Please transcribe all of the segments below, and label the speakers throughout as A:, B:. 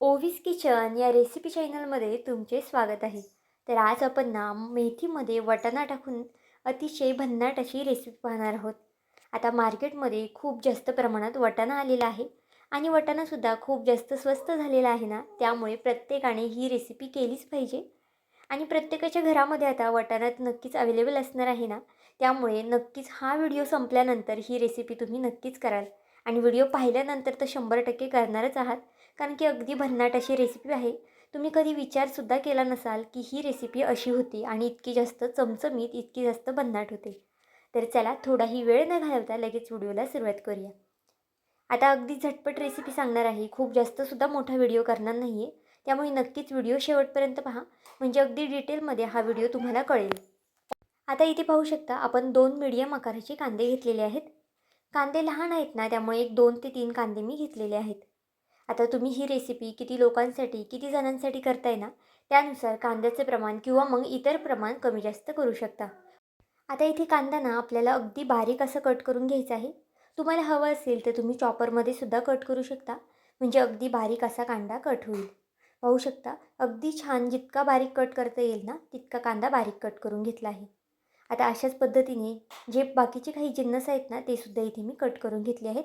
A: Ovis kitchen या recipe चॅनलमध्ये तुमचे स्वागत आहे. तर आज आपण ना मेथीमध्ये वटाणा टाकून अतिशय भन्नाट अशी रेसिपी पाहणार आहोत. आता मार्केटमध्ये खूप जास्त प्रमाणात वटाणा आलेला आहे आणि वटाणासुद्धा खूप जास्त स्वस्त झालेला आहे ना त्यामुळे प्रत्येकाने ही रेसिपी केलीच पाहिजे. आणि प्रत्येकाच्या घरामध्ये आता वटाणात नक्कीच अवेलेबल असणार आहे ना त्यामुळे नक्कीच हा व्हिडिओ संपल्यानंतर ही रेसिपी तुम्ही नक्कीच कराल. आणि व्हिडिओ पाहिल्यानंतर तर शंभर टक्के करणारच आहात. कारण की अगदी भन्नाट अशी रेसिपी आहे. तुम्ही कधी विचारसुद्धा केला नसाल की ही रेसिपी अशी होती आणि इतकी जास्त चमचमीत इतकी जास्त भन्नाट होते. तर चला थोडाही वेळ न घालवता लगेच व्हिडिओला सुरुवात करूया. आता अगदी झटपट रेसिपी सांगणार आहे. खूप जास्तसुद्धा मोठा व्हिडिओ करणार नाही आहे त्यामुळे नक्कीच व्हिडिओ शेवटपर्यंत पहा. म्हणजे अगदी डिटेलमध्ये हा व्हिडिओ तुम्हाला कळेल. आता इथे पाहू शकता आपण दोन मीडियम आकाराचे कांदे घेतलेले आहेत. कांदे लहान आहेत ना त्यामुळे एक दोन ते तीन कांदे मी घेतलेले आहेत. आता तुम्ही ही रेसिपी किती लोकांसाठी किती जणांसाठी करताय ना त्यानुसार कांद्याचे प्रमाण किंवा मग इतर प्रमाण कमी जास्त करू शकता. आता इथे कांदा ना आपल्याला अगदी बारीक असं कट करून घ्यायचं आहे. तुम्हाला हवं असेल तर तुम्ही चॉपरमध्ये सुद्धा कट करू शकता. म्हणजे अगदी बारीक असा कांदा कट होईल. पाहू शकता अगदी छान जितका बारीक कट करता येईल ना तितका कांदा बारीक कट करून घेतला आहे. आता अशाच पद्धतीने जे बाकीचे काही जिन्नस आहेत ना ते सुद्धा इथे मी कट करून घेतले आहेत.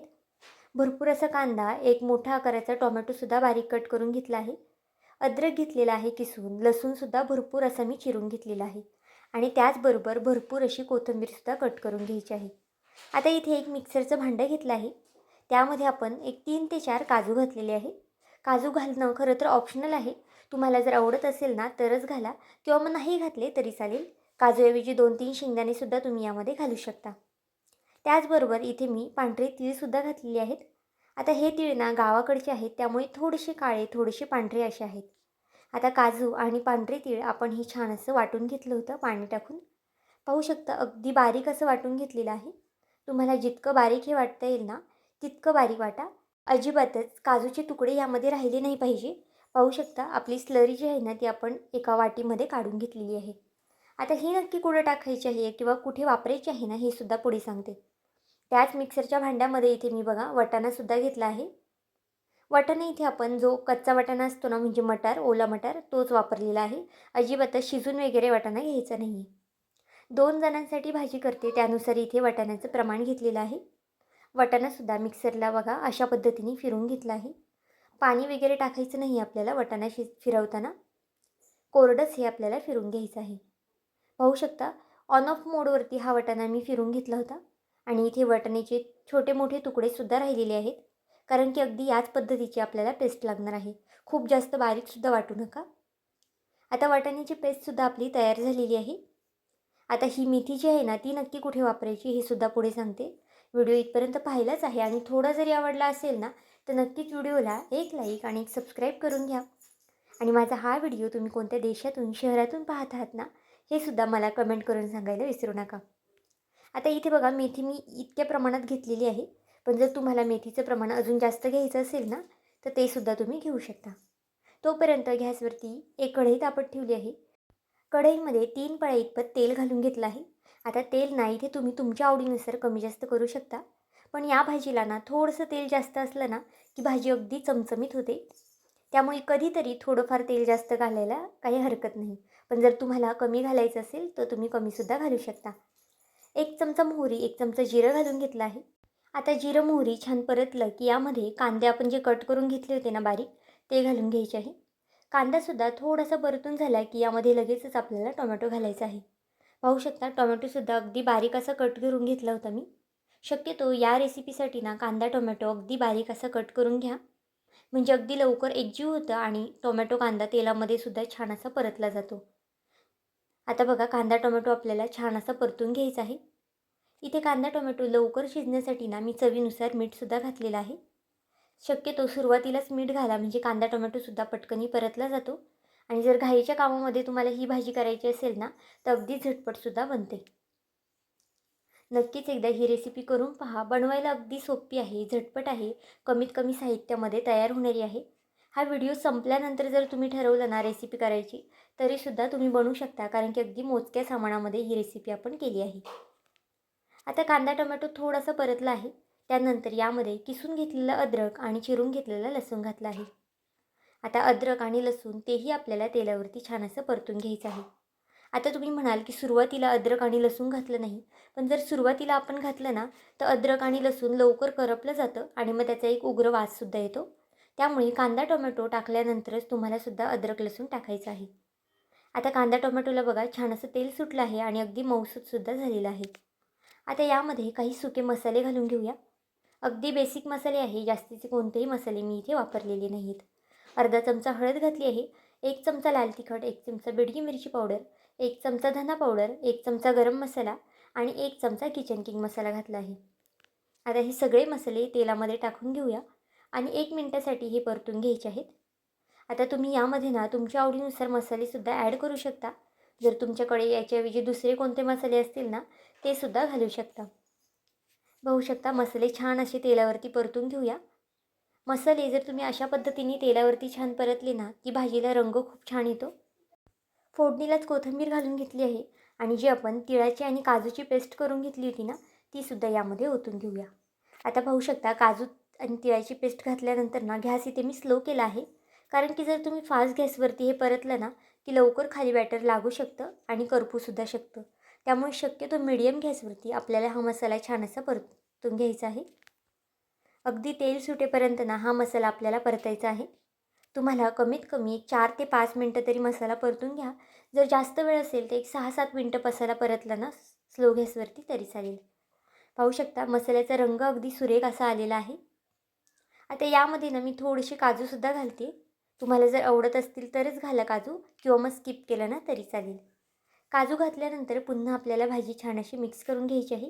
A: भरपूर असा कांदा एक मोठा आकाराचा टोमॅटोसुद्धा बारीक कट करून घेतला आहे. अद्रक घेतलेला आहे किसून लसूणसुद्धा भरपूर असा मी चिरून घेतलेला आहे. आणि त्याचबरोबर भरपूर अशी कोथिंबीरसुद्धा कट करून घ्यायची आहे. आता इथे एक मिक्सरचं भांडं घेतलं आहे. त्यामध्ये आपण एक तीन ते चार काजू घातलेले आहे. काजू घालणं खरं तर ऑप्शनल आहे. तुम्हाला जर आवडत असेल ना तरच घाला. किंवा मग नाही घातले तरी चालेल. काजूऐवजी दोन तीन शेंगदाणेसुद्धा तुम्ही यामध्ये घालू शकता. त्याचबरोबर इथे मी पांढरे तीळसुद्धा घातलेले आहेत. आता हे तीळ ना गावाकडचे आहेत त्यामुळे थोडेसे काळे थोडेसे पांढरे असे आहेत. आता काजू आणि पांढरे तीळ आपण हे छान असं वाटून घेतलं होतं पाणी टाकून. पाहू शकता अगदी बारीक असं वाटून घेतलेलं आहे. तुम्हाला जितकं बारीक हे वाटता येईल ना तितकं बारीक वाटा. अजिबातच काजूचे तुकडे यामध्ये राहिले नाही पाहिजे. पाहू शकता आपली स्लरी जी आहे ना ती आपण एका वाटीमध्ये काढून घेतलेली आहे. आता हे नक्की कुठं टाकायची आहे किंवा कुठे वापरायची आहे ना हे सुद्धा पुढे सांगते. त्याच मिक्सरच्या भांड्यामध्ये इथे मी बघा वटाणासुद्धा घेतला आहे. वाटाणा इथे आपण जो कच्चा वाटाणा असतो ना म्हणजे मटार ओला मटार तोच वापरलेला आहे. अजिबातच शिजून वगैरे वाटाणा घ्यायचा नाही आहे दोन जणांसाठी भाजी करते त्यानुसार इथे वाटाण्याचं प्रमाण घेतलेलं आहे. वाटाणासुद्धा मिक्सरला बघा अशा पद्धतीने फिरून घेतला आहे. पाणी वगैरे टाकायचं नाही आपल्याला वाटाणा शि फिरवताना. कोरडंच हे आपल्याला फिरून घ्यायचं आहे. पाहू शकता ऑन ऑफ मोडवरती हा वाटाणा मी फिरून घेतला होता. आणि इथे वटणीचे छोटे मोठे तुकडेसुद्धा राहिलेले आहेत. कारण की अगदी याच पद्धतीची आपल्याला पेस्ट लागणार आहे. खूप जास्त बारीकसुद्धा वाटू नका. आता वाटाण्याची पेस्टसुद्धा आपली तयार झालेली आहे. आता ही मेथी जी आहे ना ती नक्की कुठे वापरायची हे सुद्धा पुढे सांगते. व्हिडिओ इथपर्यंत पाहिलाच आहे आणि थोडा जरी आवडला असेल ना तर नक्कीच व्हिडिओला एक लाईक आणि एक सबस्क्राईब करून घ्या. आणि माझा हा व्हिडिओ तुम्ही कोणत्या देशातून शहरातून पाहत आहात ना हे सुद्धा मला कमेंट करून सांगायला विसरू नका. आता इथे बघा मेथी मी इतक्या प्रमाणात घेतलेली आहे. पण जर तुम्हाला मेथीचं प्रमाण अजून जास्त घ्यायचं असेल ना तर ते सुद्धा तुम्ही घेऊ शकता. तोपर्यंत गॅसवरती एक कढई तापत ठेवली आहे. कढईमध्ये तीन पळ्या इतपत तेल घालून घेतलं आहे. आता तेल नाही ते तुम्ही तुमच्या आवडीनुसार कमी जास्त करू शकता. पण या भाजीला ना थोडंसं तेल जास्त असलं ना की भाजी अगदी चमचमीत होते. त्यामुळे कधीतरी थोडंफार तेल जास्त घालायला काही हरकत नाही. पण जर तुम्हाला कमी घालायचं असेल तर तुम्ही कमीसुद्धा घालू शकता. एक चमचा मोहरी एक चमचा जिरं घालून घेतलं आहे. आता जिरं मोहरी छान परतलं की यामध्ये कांदे आपण जे कट करून घेतले होते ना बारीक ते घालून घ्यायचे आहे. कांदासुद्धा थोडासा परतून झाला की यामध्ये लगेचच आपल्याला टोमॅटो घालायचा आहे. पाहू शकता टोमॅटोसुद्धा अगदी बारीक असा कट करून घेतला होता मी. शक्यतो या रेसिपीसाठी ना कांदा टोमॅटो अगदी बारीक असा कट करून घ्या. म्हणजे अगदी लवकर एकजीव होतं आणि टोमॅटो कांदा तेलामध्ये सुद्धा छान असा परतला जातो. आता बघा कांदा टोमॅटो आपल्याला छान असा परतून घ्यायचा आहे. इथे कांदा टोमॅटो लवकर शिजण्यासाठी ना मी चवीनुसार मीठसुद्धा घातलेलं आहे. शक्यतो सुरुवातीलाच मीठ घाला म्हणजे कांदा टोमॅटोसुद्धा पटकनी परतला जातो. आणि जर घाईच्या कामामध्ये तुम्हाला ही भाजी करायची असेल ना तर अगदी झटपटसुद्धा बनते. नक्कीच एकदा ही रेसिपी करून पहा. बनवायला अगदी सोपी आहे झटपट आहे. कमीत कमी साहित्यामध्ये तयार होणारी आहे. हा व्हिडिओ संपल्यानंतर जर तुम्ही ठरवलं ना रेसिपी करायची तरीसुद्धा तुम्ही बनवू शकता. कारण की अगदी मोजक्या सामानामध्ये ही रेसिपी आपण केली आहे. आता कांदा टोमॅटो थोडासा परतला आहे. त्यानंतर यामध्ये किसून घेतलेलं अद्रक आणि चिरून घेतलेलं लसूण घातलं आहे. आता अद्रक आणि लसूण तेही आपल्याला तेलावरती छान असं परतून घ्यायचं आहे. आता तुम्ही म्हणाल की सुरुवातीला अद्रक आणि लसूण घातलं नाही. पण जर सुरुवातीला आपण घातलं ना तर अद्रक आणि लसूण लवकर करपलं जातं आणि मग त्याचा एक उग्र वाससुद्धा येतो. त्यामुळे कांदा टोमॅटो टाकल्यानंतरच तुम्हालासुद्धा अद्रक लसूण टाकायचं आहे. आता कांदा टोमॅटोला बघा छान असं तेल सुटलं आहे आणि अगदी मऊसूतसुद्धा झालेलं आहे. आता यामध्ये काही सुके मसाले घालून घेऊया. अगदी बेसिक मसाले आहे जास्तीचे कोणतेही मसाले मी इथे वापरलेले नाहीत. अर्धा चमचा हळद घातली आहे एक चमचा लाल तिखट एक चमचा बिडगी मिरची पावडर एक चमचा धना पावडर एक चमचा गरम मसाला आणि एक चमचा किचन किंग मसाला घातला आहे. आता हे सगळे मसाले तेलामध्ये टाकून घेऊया. आणि एक मिनटासाठी हे परतून घ्यायचे आहेत. आता तुम्ही यामध्ये ना तुमच्या आवडीनुसार मसालेसुद्धा ॲड करू शकता. जर तुमच्याकडे याच्याऐवजी दुसरे कोणते मसाले असतील ना ते सुद्धा घालू शकता. बघू शकता मसाले छान असे तेलावरती परतून घेऊया. मसाले जर तुम्ही अशा पद्धतीने तेलावरती छान परतले ना की भाजीला रंग खूप छान येतो. फोडणीलाच कोथिंबीर घालून घेतली आहे आणि जी आपण तिळाची आणि काजूची पेस्ट करून घेतली होती ना तीसुद्धा यामध्ये ओतून घेऊया. आता पाहू शकता काजू आणि तिळाची पेस्ट घातल्यानंतर ना गॅस इथे मी स्लो केला आहे. कारण की जर तुम्ही फास्ट गॅसवरती हे परतलं ना की लवकर खाली बॅटर लागू शकतं आणि करपूसुद्धा शकतं. त्यामुळे शक्यतो मिडियम गॅसवरती आपल्याला हा मसाला छान असा परतून घ्यायचा आहे. अगदी तेल सुटेपर्यंत ना हा मसाला आपल्याला परतायचा आहे. तुम्हाला कमीत कमी एक चार ते पाच मिनटं तरी मसाला परतून घ्या. जर जास्त वेळ असेल तर एक सहा सात मिनटं मसाला परतला ना स्लो गॅसवरती तरी चालेल. पाहू शकता मसाल्याचा रंग अगदी सुरेख असा आलेला आहे. आता यामध्ये ना मी थोडीशी काजूसुद्धा घालते. तुम्हाला जर आवडत असतील तरच घाला काजू किंवा मग स्किप केलं ना तरी चालेल. काजू घातल्यानंतर पुन्हा आपल्याला भाजी छान अशी मिक्स करून घ्यायची आहे.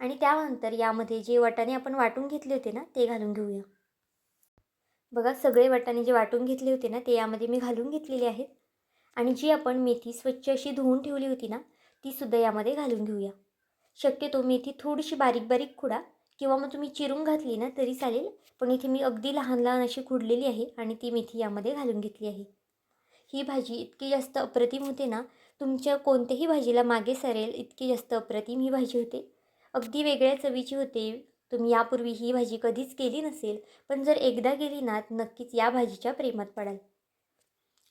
A: आणि त्यानंतर यामध्ये जे वाटाणे आपण वाटून घेतले होते ना ते घालून घेऊया. बघा सगळे वाटाणे जे वाटून घेतले होते ना ते यामध्ये मी घालून घेतलेले आहेत. आणि जी आपण मेथी स्वच्छ अशी धुवून ठेवली होती ना तीसुद्धा यामध्ये घालून घेऊया. शक्यतो मेथी थोडीशी बारीक बारीक खुडा किंवा मग तुम्ही चिरून घातली ना तरी चालेल. पण इथे मी अगदी लहान लहान अशी खुडलेली आहे आणि ती मेथी यामध्ये घालून घेतली आहे. ही भाजी इतकी जास्त अप्रतिम होते ना तुमच्या कोणत्याही भाजीला मागे सरेल इतकी जास्त अप्रतिम ही भाजी होते. अगदी वेगळ्या चवीची होते. तुम्ही यापूर्वी ही भाजी कधीच केली नसेल पण जर एकदा केली ना नक्कीच या भाजीच्या प्रेमात पडाल.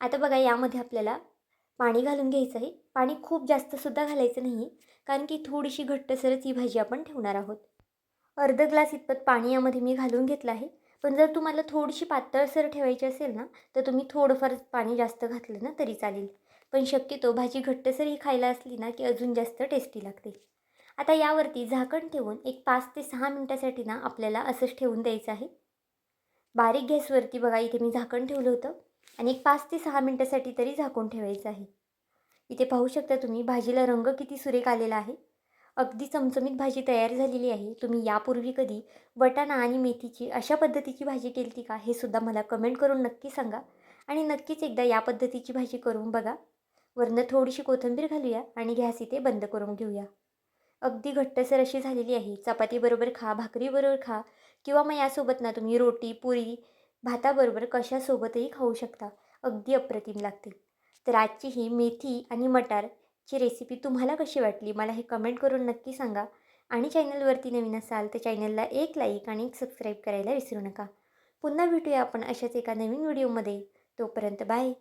A: आता बघा यामध्ये आपल्याला पाणी घालून घ्यायचं आहे. पाणी खूप जास्तसुद्धा घालायचं नाही कारण की थोडीशी घट्टसरच ही भाजी आपण ठेवणार आहोत. अर्ध ग्लास इतपत पाणी यामध्ये मी घालून घेतलं आहे. पण जर तुम्हाला थोडीशी पातळसर ठेवायची असेल ना तर तुम्ही थोडंफार पाणी जास्त घातलं ना तरी चालेल. पण शक्यतो भाजी घट्टसर ही खायला असली ना की अजून जास्त टेस्टी लागते. आता यावरती झाकण ठेवून एक पाच ते सहा मिनटासाठी ना आपल्याला असंच ठेवून द्यायचं आहे. बारीक गॅसवरती बघा इथे मी झाकण ठेवलं होतं. आणि एक पाच ते सहा मिनटासाठी तरी झाकून ठेवायचं आहे. इथे पाहू शकता तुम्ही भाजीला रंग किती सुरेख आलेला आहे. अगदी चमचमीत भाजी तयार झालेली आहे. तुम्ही यापूर्वी कधी वटाणा आणि मेथीची अशा पद्धतीची भाजी केली ती का? हे सुद्धा मला कमेंट करून नक्की सांगा. आणि नक्कीच एकदा या पद्धतीची भाजी करून बघा. वरनं थोडीशी कोथिंबीर घालूया आणि गॅस इथे बंद करून घेऊया. अगदी घट्टसर अशी झालेली आहे. चपातीबरोबर खा भाकरीबरोबर खा किंवा मग यासोबत ना तुम्ही रोटी पुरी भाताबरोबर कशासोबतही खाऊ शकता. अगदी अप्रतिम लागते. तर आजची ही मेथी आणि मटार ची रेसिपी तुम्हाला कशी वाटली? मला हे कमेंट करून नक्की सांगा. आणि चॅनलवरती नवीन असाल तर चॅनलला एक लाईक आणि एक सबस्क्राईब करायला विसरू नका. पुन्हा भेटूया आपण अशाच एका नवीन व्हिडिओमध्ये तोपर्यंत बाय